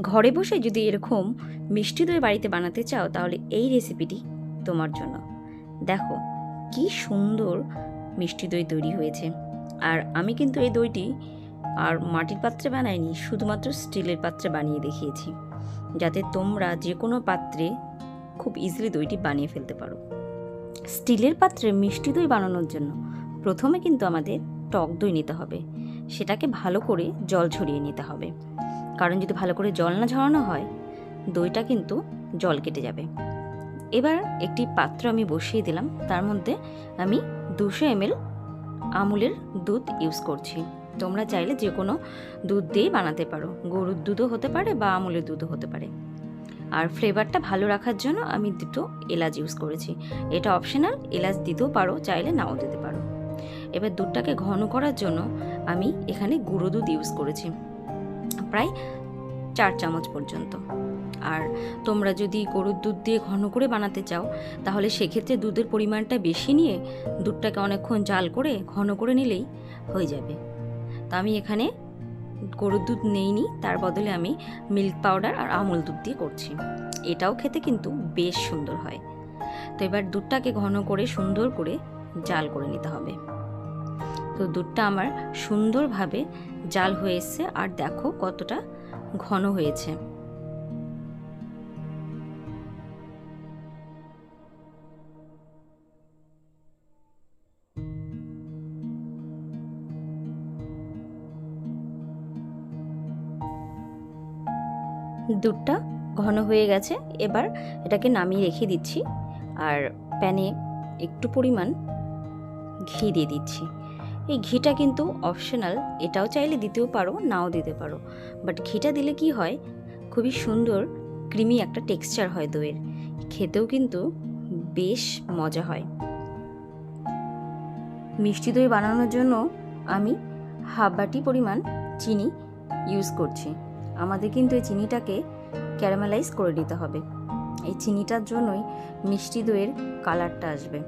ঘরে বসে যদি এরকম মিষ্টি দই বাড়িতে বানাতে চাও, তাহলে এই রেসিপিটি তোমার জন্য। দেখো, কি সুন্দর মিষ্টি দই তৈরি হয়েছে। আর আমি কিন্তু এই দইটি আর মাটির পাত্রে বানাইনি, শুধুমাত্র স্টিলের পাত্রে বানিয়ে দেখিয়েছি, যাতে তোমরা যে কোনো পাত্রে খুব ইজিলি দইটি বানিয়ে ফেলতে পারো। স্টিলের পাত্রে মিষ্টি দই বানানোর জন্য প্রথমে কিন্তু আমাদের টক দই নিতে হবে। সেটাকে ভালো করে জল ছড়িয়ে নিতে হবে। কারণ যদি ভালো করে জল না ঝরানো হয়, দইটা কিন্তু জল কেটে যাবে। এবার একটি পাত্র আমি বসিয়ে দিলাম, তার মধ্যে আমি দুশো এমএল আমুলের দুধ ইউজ করছি। তোমরা চাইলে যে কোনো দুধ দিয়েই বানাতে পারো। গরুর দুধও হতে পারে বা আমুলের দুধও হতে পারে। আর ফ্লেভারটা ভালো রাখার জন্য আমি দুটো এলাচ ইউজ করেছি। এটা অপশনাল এলাচ দিতেও পারো, চাইলে নাও দিতে পারো। এবার দুধটাকে ঘন করার জন্য আমি এখানে গুঁড়ো দুধ ইউজ করেছি। প্রায় চার চামচ পর্যন্ত। আর তোমরা যদি গরুর দুধ দিয়ে ঘন করে বানাতে চাও, তাহলে সেক্ষেত্রে দুধের পরিমাণটা বেশি নিয়ে দুধটাকে অনেকক্ষণ জাল করে ঘন করে নিলেই হয়ে যাবে। তো আমি এখানে গরুর দুধ নেইনি, তার বদলে আমি মিল্ক পাউডার আর আমুল দুধ দিয়ে করছি। এটাও খেতে কিন্তু বেশ সুন্দর হয়। তো এবার দুধটাকে ঘন করে সুন্দর করে জাল করে নিতে হবে। তো দুধটা আমার সুন্দরভাবে জাল হয়ে এসছে আর দেখো কতটা ঘন হয়েছে। দুধটা ঘন হয়ে গেছে, এবার এটাকে নামিয়ে রেখে দিচ্ছি আর প্যানে একটু পরিমাণ ঘি দিয়ে দিচ্ছি। এই ঘিটা কিন্তু অপশনাল এটাও চাইলে দিতেও পারো, নাও দিতে পারো। বাট ঘিটা দিলে কি হয়? খুবই সুন্দর ক্রিমি একটা টেক্সচার হয় দইয়ের। খেতেও কিন্তু বেশ মজা হয়। মিষ্টি দই বানানোর জন্য আমি হাফ বাটি পরিমাণ চিনি ইউজ করছি। আমাদের কিন্তু এই চিনিটাকে ক্যারামেলাইজ করে নিতে হবে। এই চিনিটার জন্যই মিষ্টি দইয়ের কালারটা আসবে।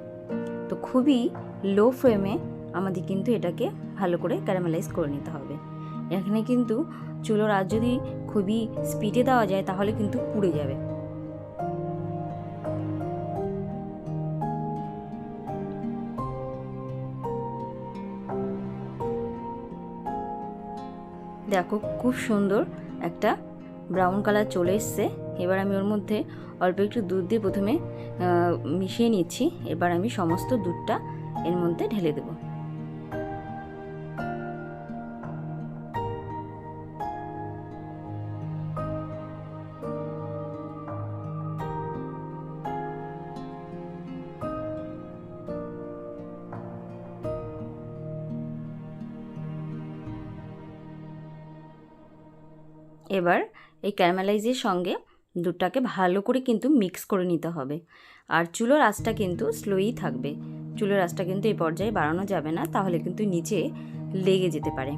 তো খুবই লো ফ্লেমে আমাদের কিন্তু এটাকে ভালো করে ক্যারামেলাইজ করে নিতে হবে। এখানে কিন্তু চুলোর আজ যদি খুবই স্পিডে দেওয়া যায়, তাহলে কিন্তু পুড়ে যাবে। দেখো খুব সুন্দর একটা ব্রাউন কালার চলে এসছে। এবার আমি ওর মধ্যে অল্প একটু দুধ দিয়ে প্রথমে মিশিয়ে নিচ্ছি। এবার আমি সমস্ত দুধটা এর মধ্যে ঢেলে দেবো। এবার এই ক্যারামেলাইজের সঙ্গে দুধটাকে ভালো করে কিন্তু মিক্স করে নিতে হবে। আর চুলোর আঁচটা কিন্তু স্লোই থাকবে। চুলোর আঁচটা কিন্তু এই পর্যায়ে বাড়ানো যাবে না, তাহলে কিন্তু নিচে লেগে যেতে পারে।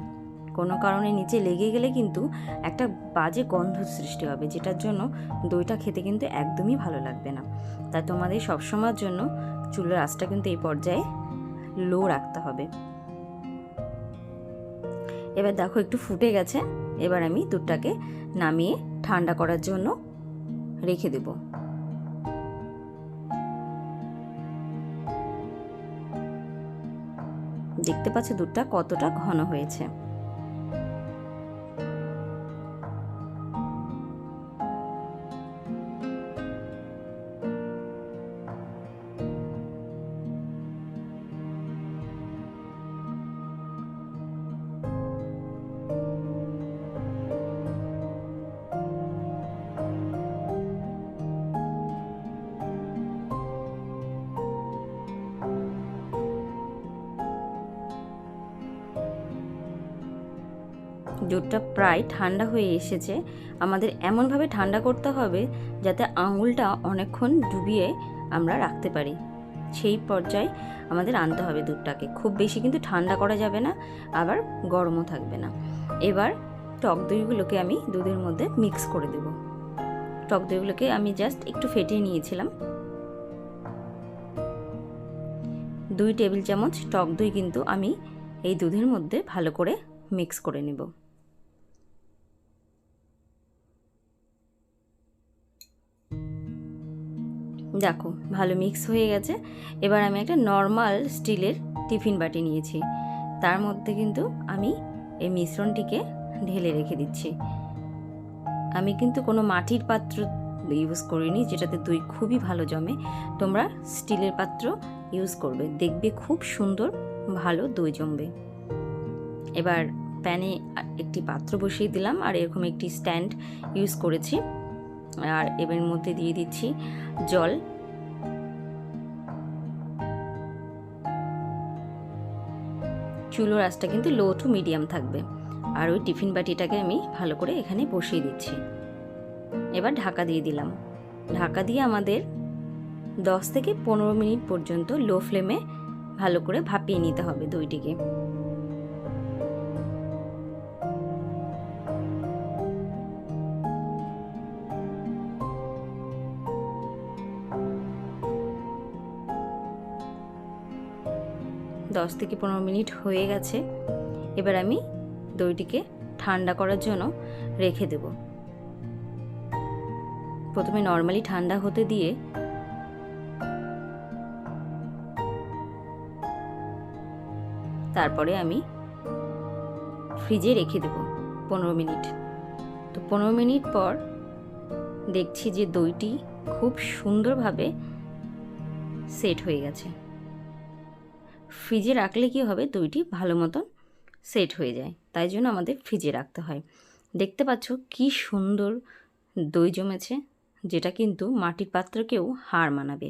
কোনো কারণে নিচে লেগে গেলে কিন্তু একটা বাজে গন্ধ সৃষ্টি হবে, যেটার জন্য দইটা খেতে কিন্তু একদমই ভালো লাগবে না। তাই তোমাদের সবসময়ের জন্য চুলোর আঁচটা কিন্তু এই পর্যায়ে লো রাখতে হবে। এবার দেখো একটু ফুটে গেছে। এবার আমি দুধটাকে নামিয়ে ঠান্ডা করার জন্য রেখে দেব। দেখতে পাচ্ছ দুধটা কতটা ঘন হয়েছে। দুধটা প্রায় ঠান্ডা হয়ে এসেছে। আমাদের এমনভাবে ঠান্ডা করতে হবে যাতে আঙুলটা অনেকক্ষণ ডুবিয়ে আমরা রাখতে পারি। সেই পর্যায়ে আমাদের আনতে হবে দুধটাকে। খুব বেশি কিন্তু ঠান্ডা করা যাবে না, আবার গরমও থাকবে না। এবার টক দইগুলোকে আমি দুধের মধ্যে মিক্স করে দেব। টক দইগুলোকে আমি জাস্ট একটু ফেটিয়ে নিয়েছিলাম। দুই টেবিল চামচ টক দই কিন্তু আমি এই দুধের মধ্যে ভালো করে মিক্স করে নেব। দেখো, ভালো মিক্স হয়ে গেছে। এবার আমি একটা নর্মাল স্টিলের টিফিন বাটি নিয়েছি। তার মধ্যে কিন্তু আমি এই মিশ্রণটিকে ঢেলে রেখে দিচ্ছি। আমি কিন্তু কোনো মাটির পাত্র ইউজ করিনি, যেটাতে দই খুবই ভালো জমে। তোমরা স্টিলের পাত্র ইউজ করবে। দেখবে খুব সুন্দর, ভালো দই জমবে। এবার প্যানে একটি পাত্র বসিয়ে দিলাম, আর এরকম একটি স্ট্যান্ড ইউজ করেছি। আর এবার মধ্যে দিয়ে দিচ্ছি জল। চুলোর আঁচটা কিন্তু লো টু মিডিয়াম থাকবে। আর ওই টিফিন বাটিটাকে আমি ভালো করে এখানে বসিয়ে দিচ্ছি। এবার ঢাকা দিয়ে দিলাম। ঢাকা দিয়ে আমাদের দশ থেকে পনেরো মিনিট পর্যন্ত লো ফ্লেমে ভালো করে ভাপিয়ে নিতে হবে দইটিকে। দশ থেকে পনেরো মিনিট হয়ে গেছে। এবার আমি দইটিকে ঠান্ডা করার জন্য রেখে দেব। প্রথমে নর্মালি ঠান্ডা হতে দিয়ে তারপরে আমি ফ্রিজে রেখে দেব পনেরো মিনিট। তো পনেরো মিনিট পর দেখছি যে দইটি খুব সুন্দরভাবে সেট হয়ে গেছে। ফ্রিজে রাখলে কি হবে? দইটি ভালো মতন সেট হয়ে যায়। তাই জন্য আমাদের ফ্রিজে রাখতে হয়। দেখতে পাচ্ছ কি সুন্দর দই জমেছে, যেটা কিন্তু মাটির পাত্রকেও হার মানাবে।